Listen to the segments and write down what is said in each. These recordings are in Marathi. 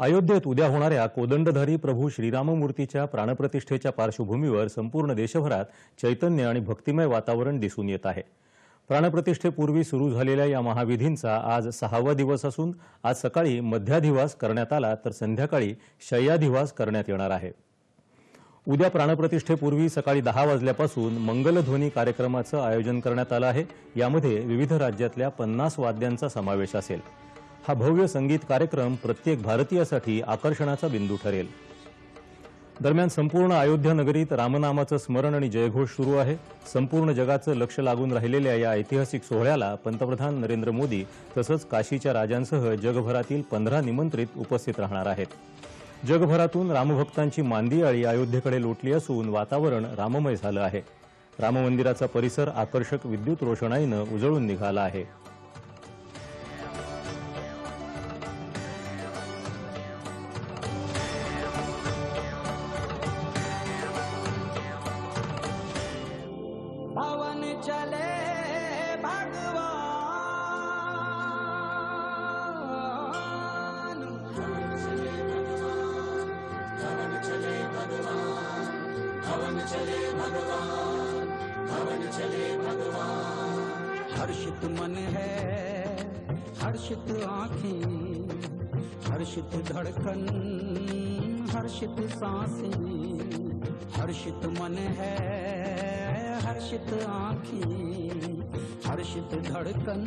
अयोध्येत उद्या होणाऱ्या कोदंडधारी प्रभू श्रीराममूर्तीच्या प्राणप्रतिष्ठेच्या पार्श्वभूमीवर संपूर्ण देशभरात चैतन्य आणि भक्तिमय वातावरण दिसून येत आहे. प्राणप्रतिष्ठेपूर्वी सुरू झालेल्या या महाविधींचा आज सहावा दिवस असून आज सकाळी मध्याधिवास करण्यात आला तर संध्याकाळी शय्याधिवास करण्यात येणार आहे. उद्या प्राणप्रतिष्ठेपूर्वी सकाळी दहा वाजल्यापासून मंगलध्वनी कार्यक्रमाचं आयोजन करण्यात आलं आहे. यामध्ये विविध राज्यातल्या पन्नास वाद्यांचा समावेश असेल. हा भव्य संगीत कार्यक्रम प्रत्येक भारतीयासाठी आकर्षणाचा बिंदू ठरेल. दरम्यान संपूर्ण अयोध्या नगरीत रामनामाचं स्मरण आणि जयघोष सुरू आहे. संपूर्ण जगाचं लक्ष लागून राहिलेल्या या ऐतिहासिक सोहळ्याला पंतप्रधान नरेंद्र मोदी तसंच काशीच्या राजांसह जगभरातील पंधरा निमंत्रित उपस्थित राहणार आहेत. जगभरातून रामभक्तांची मांदियाळी अयोध्येकडे लोटली असून वातावरण राममय झालं आहे. राममंदिराचा परिसर आकर्षक विद्युत रोषणाईनं उजळून निघाला आहे. चले भगवान। पवन चले भगवान हर्षित मन है हर्षित आंखें हर्षित धड़कन हर्षित सांसें। हर्षित मन है हर्षित आँखें, हर्षित धड़कन,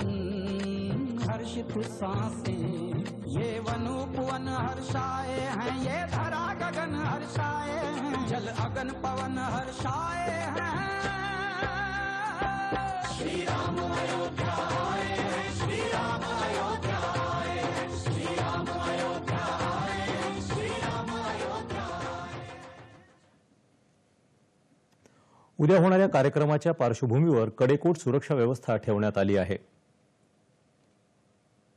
हर्षित साँसें। ये वनुपवन हर्षाए हैं, ये धरा गगन हर्षाए हैं, जल अगन पवन हर्षाए हैं। उद्या होणाऱ्या कार्यक्रमाच्या पार्श्वभूमीवर कडेकोट सुरक्षा व्यवस्था ठेवण्यात आली आहे.